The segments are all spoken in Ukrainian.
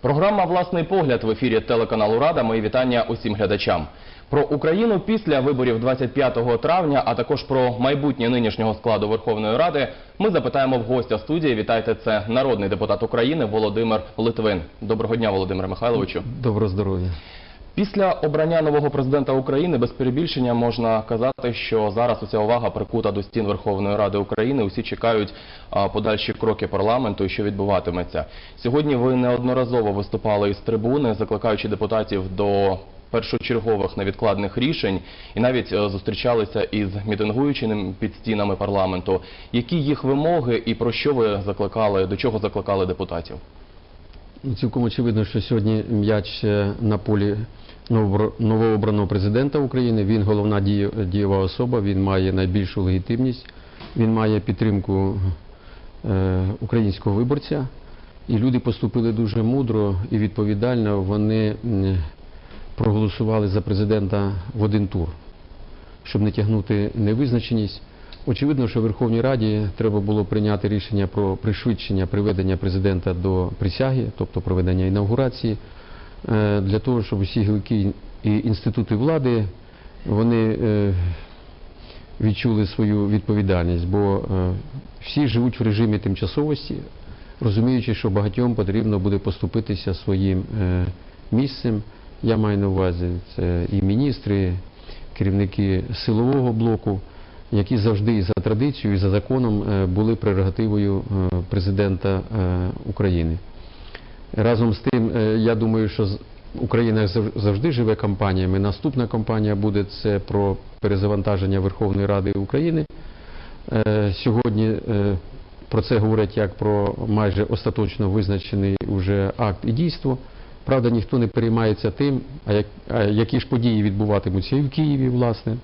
Програма Власний погляд в ефірі телеканалу Рада. Мої вітання усім глядачам. Про Україну після виборів 25 травня, а також про майбутнє нинішнього складу Верховної Ради. Ми запитаємо в гостя студії. Вітайте, це народний депутат України Володимир Литвин. Доброго дня, Володимире Михайловичу. Доброго здоров'я. Після обрання нового президента України без перебільшення можна казати, що зараз уся увага прикута до стін Верховної Ради України. Усі чекають подальші кроки парламенту і що відбуватиметься. Сьогодні ви неодноразово виступали із трибуни, закликаючи депутатів до першочергових невідкладних рішень, і навіть е, зустрічалися із мітингуючими під стінами парламенту. Які їх вимоги і про що ви закликали, до чого закликали депутатів? Ну, Цілком очевидно, що сьогодні м'яч е, на полі новообраного президента України. Він головна дієва особа, він має найбільшу легітимність, він має підтримку е, українського виборця. І люди поступили дуже мудро і відповідально. Вони проголосували за президента в один тур, щоб не тягнути невизначеність. Очевидно, що в Верховній Раді треба було прийняти рішення про пришвидшення приведення президента до присяги, тобто проведення інаугурації, для того, щоб усі гілки і інститути влади вони е, відчули свою відповідальність, бо е, всі живуть в режимі тимчасовості, розуміючи, що багатьом потрібно буде поступитися своїм е, місцем. Я маю на увазі це і міністри, керівники силового блоку, які завжди за традицією, і за законом е, були прерогативою е, президента е, України. Разом з тим, е, я думаю, що Україна завжди живе кампаніями. Наступна кампанія буде це про перезавантаження Верховної Ради України. Е, Сьогодні е, про це говорять як про майже остаточно визначений уже акт і дійство. Правда, ніхто не переймається тим, а, як, а які ж події відбуватимуться і в Києві, власне,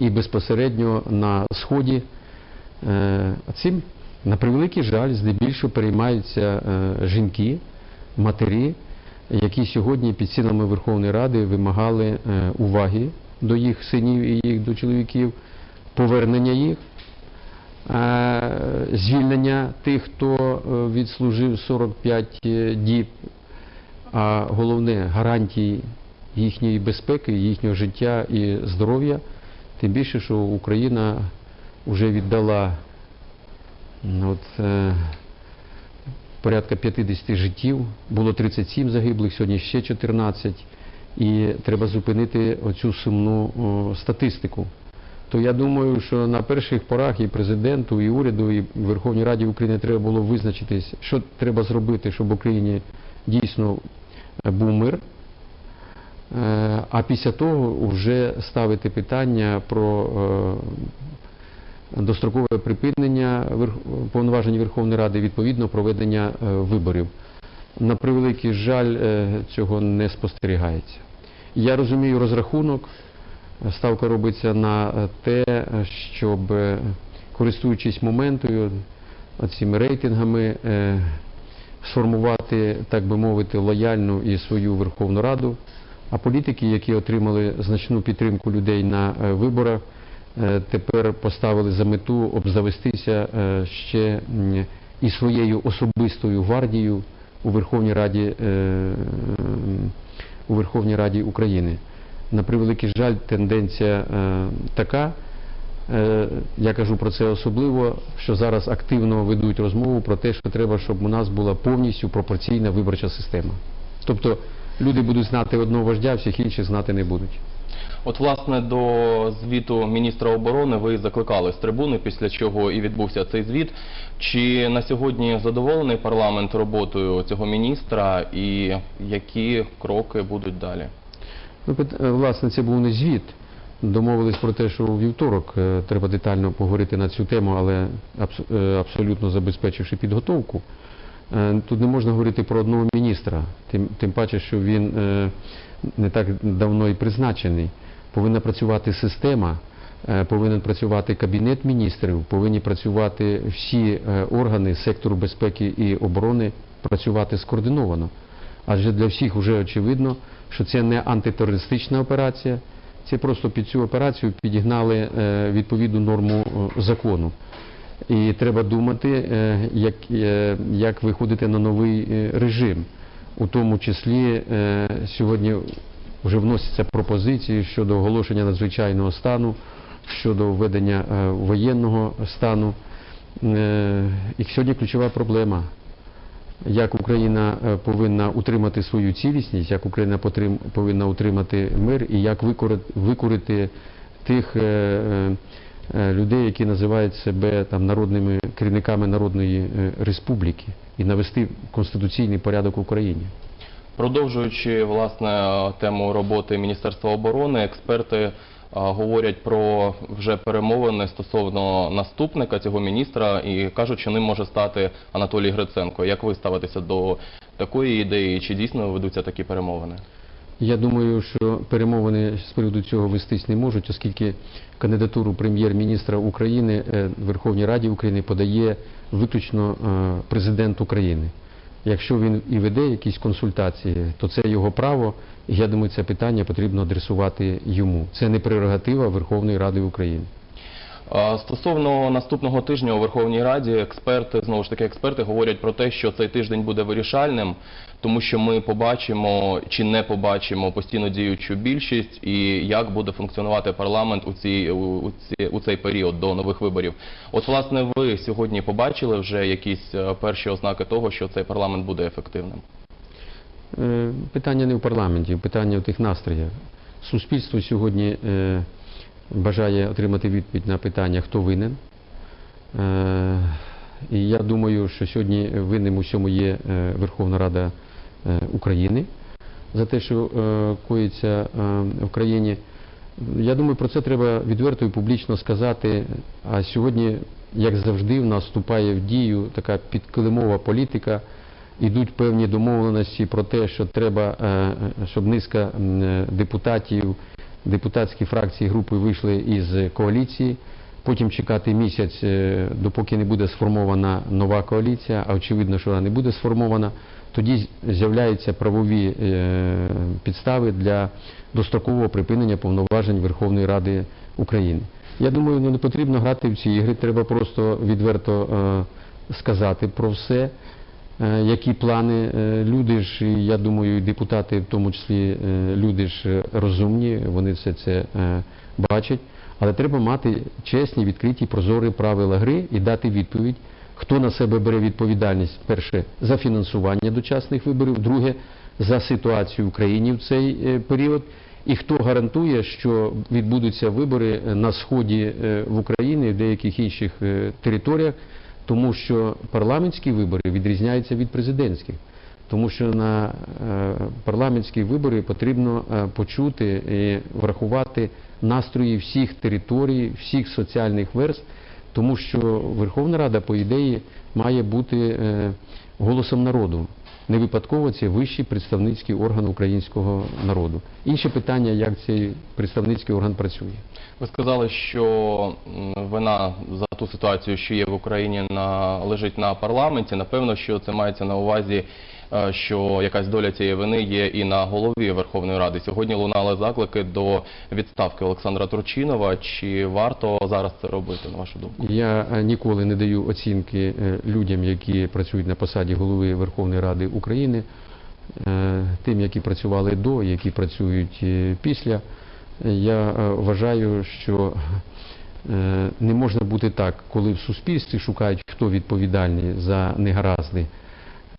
і безпосередньо на Сході. Цим, на превеликий жаль, здебільшого переймаються е, жінки, матері, які сьогодні під стінами Верховної Ради вимагали е, уваги до їх синів і їх до чоловіків, повернення їх, е, звільнення тих, хто відслужив 45 діб, а головне гарантії їхньої безпеки, їхнього життя і здоров'я. Тим більше, що Україна вже віддала от, е, порядка 50 життів, було 37 загиблих, сьогодні ще 14. І треба зупинити оцю сумну о, статистику. То я думаю, що на перших порах і президенту, і уряду, і Верховній Раді України треба було визначитись, що треба зробити, щоб в Україні дійсно е, був мир. Е, А після того вже ставити питання про е, дострокове припинення повноважень Верховної Ради, відповідно проведення е, виборів. На превеликий жаль, е, цього не спостерігається. Я розумію розрахунок. Ставка робиться на е, те, щоб, користуючись моментою, цими рейтингами, сформувати, так би мовити, лояльну і свою Верховну Раду. А політики, які отримали значну підтримку людей на виборах, тепер поставили за мету обзавестися е, ще і своєю особистою гвардією у Верховній Раді, е, у Верховній Раді України. На превеликий жаль, тенденція е, така. Е, я кажу про це особливо, що зараз активно ведуть розмову про те, що треба, щоб у нас була повністю пропорційна виборча система. Тобто люди будуть знати одного вождя, всіх інших знати не будуть. От, власне, до звіту міністра оборони ви закликали з трибуни, після чого і відбувся цей звіт. Чи на сьогодні задоволений парламент роботою цього міністра і які кроки будуть далі? Ну, е, власне, це був не звіт. Домовились про те, що у вівторок е, треба детально поговорити на цю тему, але е, абсолютно забезпечивши підготовку. Тут не можна говорити про одного міністра, тим, тим паче, що він не так давно і призначений. Повинна працювати система, е, повинен працювати кабінет міністрів, повинні працювати всі е, органи сектору безпеки і оборони, працювати скоординовано. Адже для всіх вже очевидно, що це не антитерористична операція, це просто під цю операцію підігнали е, відповідну норму закону. І треба думати, як, як виходити на новий режим. У тому числі сьогодні вже вносяться пропозиції щодо оголошення надзвичайного стану, щодо введення е, воєнного стану. Е, І сьогодні ключова проблема. Як Україна е, повинна утримати свою цілісність, як Україна повинна утримати мир і як викорити тих людей, які називають себе там народними керівниками народної республіки, і навести конституційний порядок в Україні. Продовжуючи власне тему роботи Міністерства оборони, експерти говорять про вже перемовини стосовно наступника цього міністра і кажуть, що ним може стати Анатолій Гриценко. Як ви ставитеся до такої ідеї? Чи дійсно ведуться такі перемовини? Я думаю, що перемовини з приводу цього вестись не можуть, оскільки кандидатуру прем'єр-міністра України е, Верховній Раді України подає виключно е, президент України. Якщо він і веде якісь консультації, то це його право. Я думаю, це питання потрібно адресувати йому. Це не прерогатива Верховної Ради України. Стосовно наступного тижня у Верховній Раді, експерти, знову ж таки, експерти говорять про те, що цей тиждень буде вирішальним, тому що ми побачимо чи не побачимо постійно діючу більшість і як буде функціонувати парламент у, цій, у, ці, у цей період до нових виборів. От, власне, ви сьогодні побачили вже якісь е, перші ознаки того, що цей парламент буде ефективним? Е, Питання не в парламенті, питання в тих настроях. Суспільство сьогодні е, бажає отримати відповідь на питання, хто винен. Е, І я думаю, що сьогодні винним у всьому є е, Верховна Рада е, України за те, що коїться в країні. Я думаю, про це треба відверто і публічно сказати. А сьогодні, як завжди, в нас вступає в дію така підкилимова політика. Ідуть певні домовленості про те, що треба, щоб низка депутатів, депутатські фракції групи вийшли із коаліції. Потім чекати місяць, е, допоки не буде сформована нова коаліція, а очевидно, що вона не буде сформована. Тоді з'являються правові е, підстави для дострокового припинення повноважень Верховної Ради України. Я думаю, ну, не потрібно грати в ці ігри, треба просто відверто е, сказати про все. Е, Які плани? Е, люди ж, я думаю, і депутати, в тому числі е, люди ж розумні, вони все це бачать. Але треба мати чесні, відкриті, прозорі правила гри і дати відповідь, хто на себе бере відповідальність, перше, за фінансування дочасних виборів, друге, за ситуацію в країні в цей період, і хто гарантує, що відбудуться вибори на сході в Україні і в деяких інших територіях, тому що парламентські вибори відрізняються від президентських. Тому що на е, парламентські вибори потрібно е, почути і врахувати настрої всіх територій, всіх соціальних верств, тому що Верховна Рада, по ідеї, має бути е, голосом народу. Не випадково це вищий представницький орган українського народу. Інше питання, як цей представницький орган працює. Ви сказали, що вина за ту ситуацію, що є в Україні, на лежить на парламенті. Напевно, що це мається на увазі, що якась доля цієї вини є і на голові Верховної Ради. Сьогодні лунали заклики до відставки Олександра Турчинова. Чи варто зараз це робити, на вашу думку? Я е, ніколи не даю оцінки е, людям, які працюють на посаді голови Верховної Ради України, е, тим, які працювали до, які працюють е, після. Я е, вважаю, що е, не можна бути так, коли в суспільстві шукають, хто відповідальний за негаразди.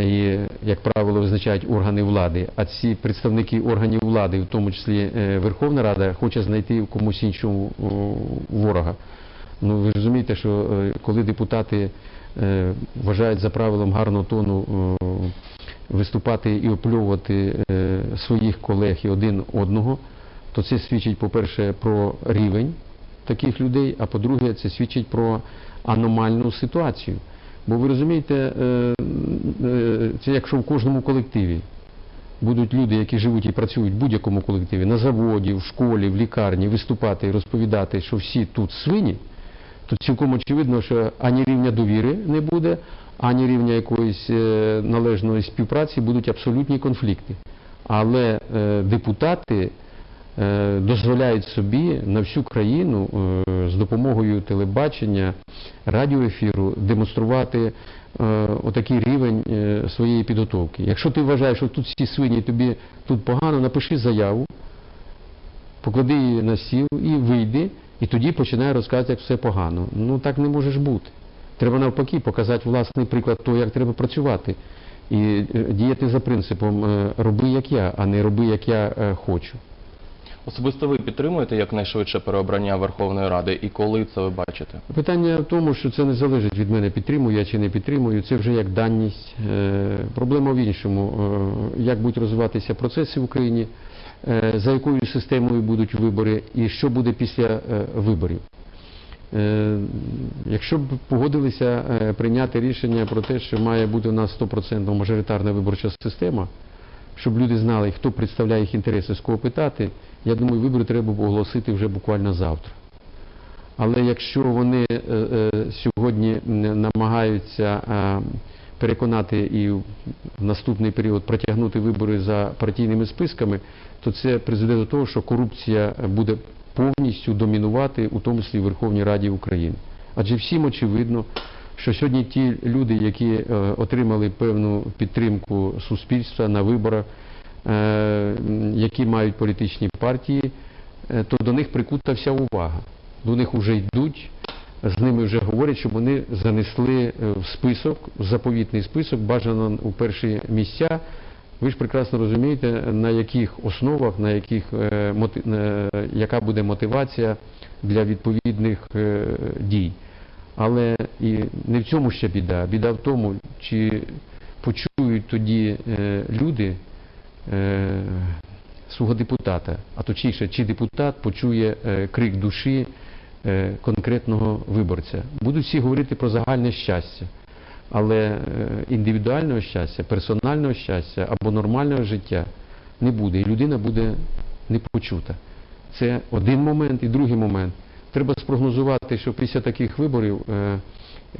І, як правило, визначають органи влади, а ці представники органів влади, в тому числі е, Верховна Рада, хоче знайти в комусь іншому ворога. Ну ви розумієте, що е, коли депутати е, вважають за правилом гарного тону е, виступати і оплювати е, своїх колег і один одного, то це свідчить, по-перше, про рівень таких людей, а по-друге, це свідчить про аномальну ситуацію. Бо ви розумієте, е, е, це якщо в кожному колективі будуть люди, які живуть і працюють в будь-якому колективі, на заводі, в школі, в лікарні, виступати і розповідати, що всі тут свині, то цілком очевидно, що ані рівня довіри не буде, ані рівня якоїсь е, належної співпраці будуть абсолютні конфлікти. Але депутати дозволяють собі на всю країну е, з допомогою телебачення, радіоефіру демонструвати е, отакий рівень е, своєї підготовки. Якщо ти вважаєш, що тут всі свині, тобі тут погано, напиши заяву, поклади її на стіл і вийди, і тоді починай розказувати, як все погано. Ну так не може ж бути. Треба навпаки показати власний приклад того, як треба працювати. І е, діяти за принципом е, роби як я, а не роби як я е, хочу. Особисто ви підтримуєте якнайшвидше переобрання Верховної Ради і коли це ви бачите? Питання в тому, що це не залежить від мене, підтримую я чи не підтримую. Це вже як даність. Е, Проблема в іншому, е, як будуть розвиватися процеси в Україні, е, за якою системою будуть вибори і що буде після виборів. Якщо б погодилися прийняти рішення про те, що має бути у нас 100% мажоритарна виборча система, щоб люди знали, хто представляє їх інтереси, з кого питати, я думаю, вибори треба оголосити вже буквально завтра. Але якщо вони е, е, сьогодні намагаються е, переконати і в наступний період протягнути вибори за партійними списками, то це призведе до того, що корупція буде повністю домінувати, у тому числі в Верховній Раді України. Адже всім очевидно, що сьогодні ті люди, які е, отримали певну підтримку суспільства на виборах, е, які мають політичні партії, е, то до них прикута вся увага. До них вже йдуть, з ними вже говорять, щоб вони занесли в список, в заповітний список, бажано у перші місця. Ви ж прекрасно розумієте, на яких основах, на яких, яка буде мотивація для відповідних дій. Але і не в цьому ще біда. Біда в тому, чи почують тоді е, люди е, свого депутата, а точніше, чи депутат почує е, крик душі е, конкретного виборця. Будуть всі говорити про загальне щастя, але е, індивідуального щастя, персонального щастя або нормального життя не буде, і людина буде не почута. Це один момент і другий момент. Треба спрогнозувати, що після таких виборів е,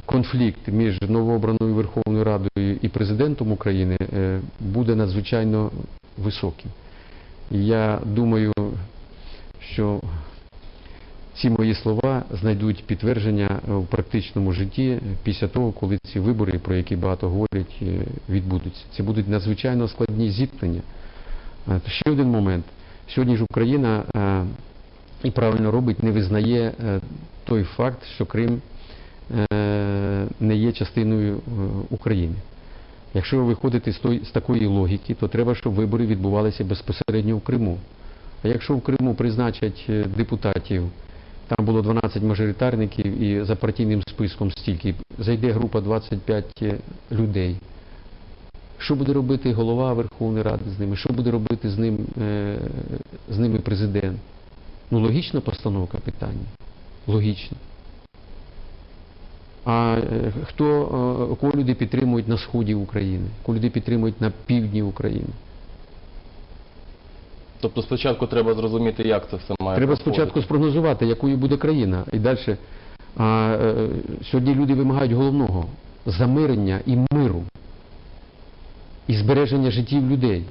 конфлікт між новообраною Верховною Радою і президентом України е, буде надзвичайно високим. Я думаю, що ці мої слова знайдуть підтвердження в практичному житті після того, коли ці вибори, про які багато говорять, е, відбудуться. Це будуть надзвичайно складні зіткнення. Ще один момент. Сьогодні ж Україна і правильно робить, не визнає е, той факт, що Крим е, не є частиною е, України. Якщо ви виходите з, той, з такої логіки, то треба, щоб вибори відбувалися безпосередньо в Криму. А якщо в Криму призначать депутатів, там було 12 мажоритарників і за партійним списком стільки, зайде група 25 людей. Що буде робити голова Верховної Ради з ними? Що буде робити з, ним, з ними президент? Ну, логічна постановка питання. Логічно. А е, хто, е, кого люди підтримують на сході України, кого люди підтримують на півдні України? Тобто спочатку треба зрозуміти, як це все має Треба проходити. спочатку спрогнозувати, якою буде країна. І далі. А, е, сьогодні люди вимагають головного замирення і миру, і збереження життів людей.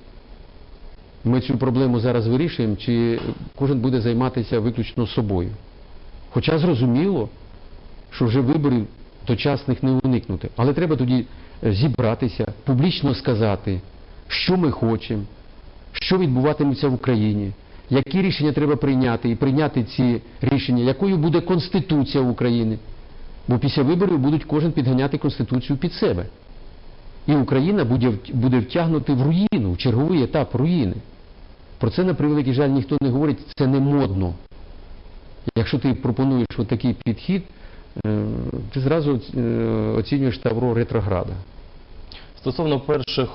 Ми цю проблему зараз вирішуємо, чи кожен буде займатися виключно собою. Хоча зрозуміло, що вже виборів дочасних не уникнути. Але треба тоді е, зібратися, публічно сказати, що ми хочемо, що відбуватиметься в Україні, які рішення треба прийняти і прийняти ці рішення, якою буде Конституція України. Бо після виборів будуть кожен підганяти Конституцію під себе. І Україна буде, буде втягнути в руїну, в черговий етап руїни. Про це, на превеликий жаль, ніхто не говорить, це не модно. Якщо ти пропонуєш такий підхід, е, ти зразу е, оцінюєш тавро ретрограда. Стосовно перших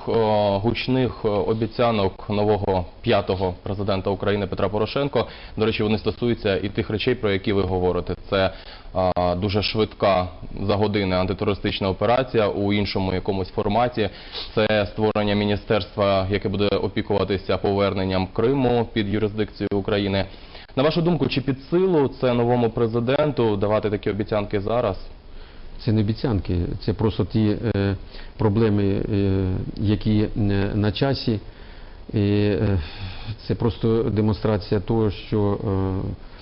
гучних обіцянок нового п'ятого президента України Петра Порошенко, до речі, вони стосуються і тих речей, про які ви говорите. Це дуже швидка за години антитерористична операція у іншому якомусь форматі. Це створення міністерства, яке буде опікуватися поверненням Криму під юрисдикцію України. На вашу думку, чи під силу це новому президенту давати такі обіцянки зараз? Це не обіцянки, це просто ті е, проблеми, е, які е, на часі. І е, це просто демонстрація того, що е,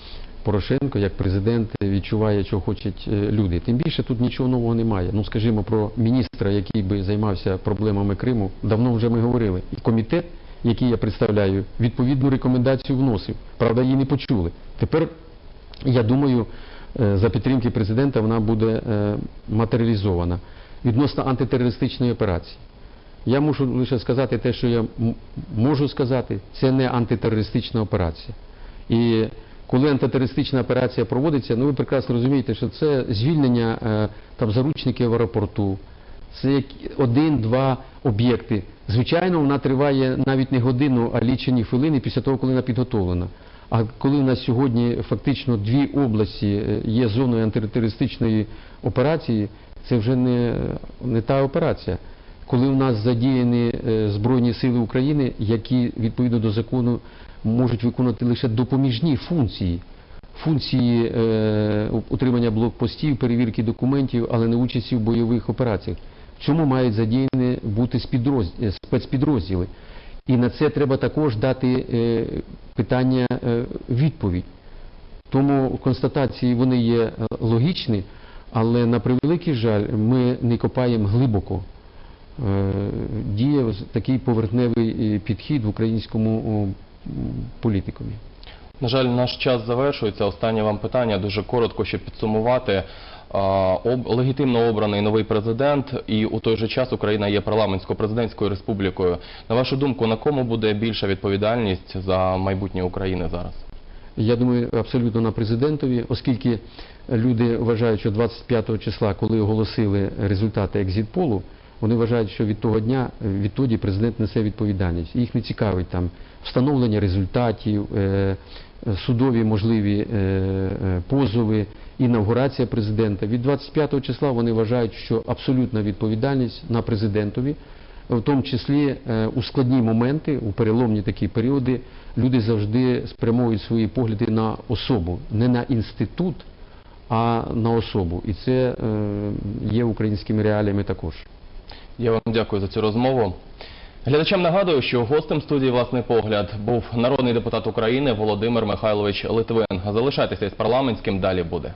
Порошенко, як президент, відчуває, що хочуть е, люди. Тим більше тут нічого нового немає. Ну, скажімо, про міністра, який би займався проблемами Криму, давно вже ми говорили. І комітет, який я представляю, відповідну рекомендацію вносив. Правда, її не почули. Тепер, я думаю, е, за підтримки президента вона буде е, матеріалізована відносно антитерористичної операції. Я мушу лише сказати те, що я можу сказати, це не антитерористична операція. І коли антитерористична операція проводиться, ну ви прекрасно розумієте, що це звільнення е, там заручників в аеропорту, це як один-два об'єкти. Звичайно, вона триває навіть не годину, а лічені хвилини після того, коли вона підготовлена. А коли у нас сьогодні фактично дві області е, є зоною антитерористичної операції, це вже не, не та операція. Коли у нас задіяні е, Збройні сили України, які відповідно до закону можуть виконувати лише допоміжні функції, функції е, утримання блокпостів, перевірки документів, але не участі в бойових операціях. В цьому мають задіяні бути е, спецпідрозділи. І на це треба також дати е, питання е, відповідь. Тому констатації вони є е, логічні, але на превеликий жаль, ми не копаємо глибоко. Е, Діє такий поверхневий е, підхід в українському політикумі. На жаль, наш час завершується. Останнє вам питання дуже коротко, щоб підсумувати. А, Легітимно обраний новий президент, і у той же час Україна є парламентсько-президентською республікою. На вашу думку, на кому буде більша відповідальність за майбутнє України зараз? Я думаю, абсолютно на президентові, оскільки люди вважають, що 25 числа, коли оголосили результати екзит-полу, вони вважають, що від того дня, е, відтоді президент несе відповідальність. Їх не цікавить там встановлення результатів, е, е, судові можливі позови, інавгурація президента. Від 25 числа вони вважають, що абсолютна відповідальність на президентові. В тому числі у складні моменти, у переломні такі періоди, люди завжди спрямовують свої погляди на особу, не на інститут, а на особу. І це є українськими реаліями також. Я вам дякую за цю розмову. Глядачам нагадую, що гостем студії «Власний погляд» був народний депутат України Володимир Михайлович Литвин. Залишайтеся із парламентським, далі буде.